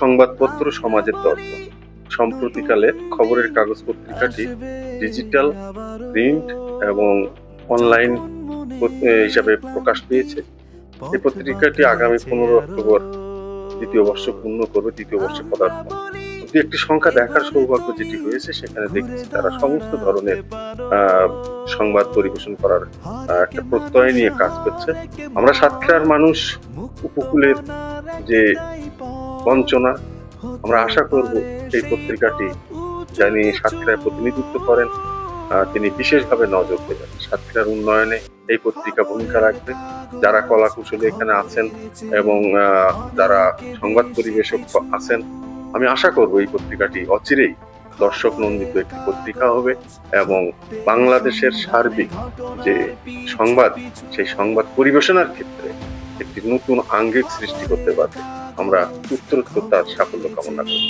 সংবাদপত্র সমাজের দর্পণ সম্প্রতিকালে খবরের কাগজ পত্রিকাটি ডিজিটাল প্রিন্ট এবং অনলাইন হিসাবে প্রকাশ পেয়েছে। এই পত্রিকাটি আগামী পনেরো অক্টোবর দ্বিতীয় বর্ষ পূর্ণ করবে, দ্বিতীয় বর্ষে পদার্পণ। দু একটি সংখ্যা দেখার সৌভাগ্য যেটি হয়েছে, সেখানে দেখেছি তারা সমস্ত ধরনের সংবাদ পরিবেশন করার একটা প্রত্যয় নিয়ে কাজ করছে। আমরা সাতক্ষীরার মানুষ, উপকূলের যে বঞ্চনা। আমরা আশা করব সেই পত্রিকাটি জানি সাতক্ষীরায় প্রতিনিধিত্ব করেন তিনি বিশেষভাবে নজর দেবেন। সাতক্ষীরার উন্নয়নে এই পত্রিকা ভূমিকা রাখবে। যারা কলা কুশলী এখানে আছেন এবং যারা সংবাদ পরিবেশক আছেন, আমি আশা করব এই পত্রিকাটি অচিরেই দর্শক নন্দিত একটি পত্রিকা হবে এবং বাংলাদেশের সার্বিক যে সংবাদ, সেই সংবাদ পরিবেশনার ক্ষেত্রে একটি নতুন আঙ্গিক সৃষ্টি করতে পারবে। আমরা উত্তরোত্তর তার সাফল্য কামনা করি।